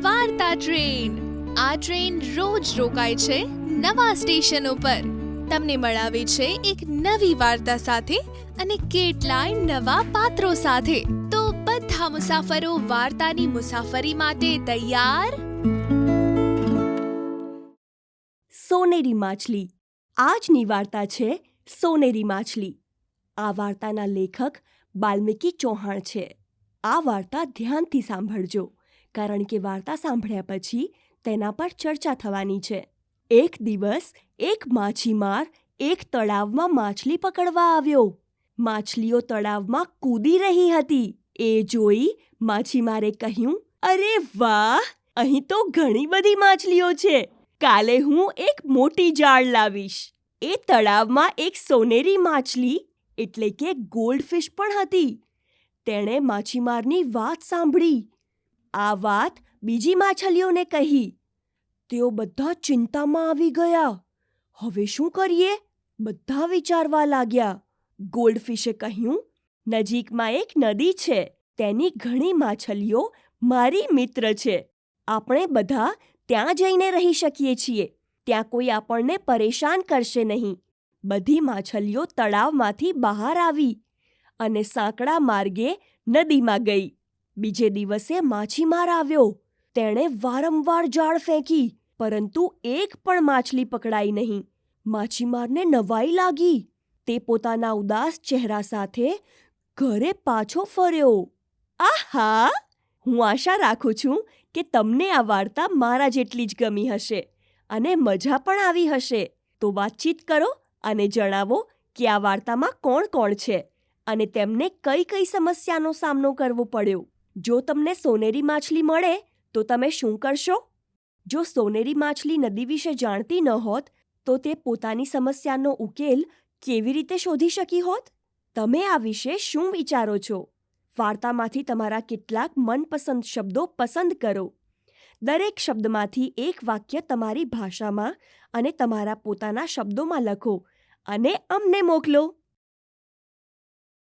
વાર્તા ટ્રેન. આ ટ્રેન રોજ રોકાય છે નવા સ્ટેશન ઉપર તમને મળાવે છે એક નવી વાર્તા સાથે અને કેટલાય નવા પાત્રો સાથે. તો બધા મુસાફરો વાર્તાની મુસાફરી માટે તૈયાર? સોનેરી માછલી. આજની વાર્તા છે સોનેરી માછલી. આ વાર્તાના લેખક બાલ્મીકી ચૌહાણ છે. આ વાર્તા ધ્યાનથી સાંભળજો. કારણ કે વાર્તા સાંભળ્યા પછી તેના પર ચર્ચા થવાની છે. એક દિવસ એક માછીમાર એક તળાવમાં માછલી પકડવા આવ્યો. માછલીઓ તળાવમાં કૂદી રહી હતી. એ જોઈ માછીમારે કહ્યું, અરે વાહ! અહીં તો ઘણી બધી માછલીઓ છે. કાલે હું એક મોટી જાળ લાવીશ. એ તળાવમાં એક સોનેરી માછલી, એટલે કે ગોલ્ડફિશ પણ હતી. તેણે માછીમારની વાત સાંભળી. આ વાત બીજી માછલીઓને કહી. તેઓ બધા ચિંતામાં આવી ગયા. હવે શું કરીએ? બધા વિચારવા લાગ્યા. ગોલ્ડફિશે કહ્યું, નજીકમાં એક નદી છે. તેની ઘણી માછલીઓ મારી મિત્ર છે. આપણે બધા ત્યાં જઈને રહી શકીએ છીએ. ત્યાં કોઈ આપણને પરેશાન કરશે નહીં. બધી માછલીઓ તળાવમાંથી બહાર આવી અને સાંકડા માર્ગે નદીમાં ગઈ. બીજે દિવસે માછીમાર આવ્યો. તેણે વારંવાર જાળ ફેંકી, પરંતુ એક પણ માછલી પકડાઈ નહીં. માછીમારને નવાઈ લાગી. તે પોતાના ઉદાસ ચહેરા સાથે ઘરે પાછો ફર્યો. આહા! હું આશા રાખું છું કે તમને આ વાર્તા મારા જેટલી જ ગમી હશે અને મજા પણ આવી હશે. તો વાતચીત કરો અને જણાવો કે આ વાર્તામાં કોણ કોણ છે અને તેમને કઈ કઈ સમસ્યાનો સામનો કરવો પડ્યો. જો તમને સોનેરી માછલી મળે, તો તમે શું કરશો? જો સોનેરી માછલી નદી વિશે જાણતી ન હોત, તો તે પોતાની સમસ્યાનો ઉકેલ કેવી રીતે શોધી શકી હોત? તમે આ વિશે શું વિચારો છો? વાર્તામાંથી તમારા કેટલાક મનપસંદ શબ્દો પસંદ કરો. દરેક શબ્દમાંથી એક વાક્ય તમારી ભાષામાં અને તમારા પોતાના શબ્દોમાં લખો અને અમને મોકલો.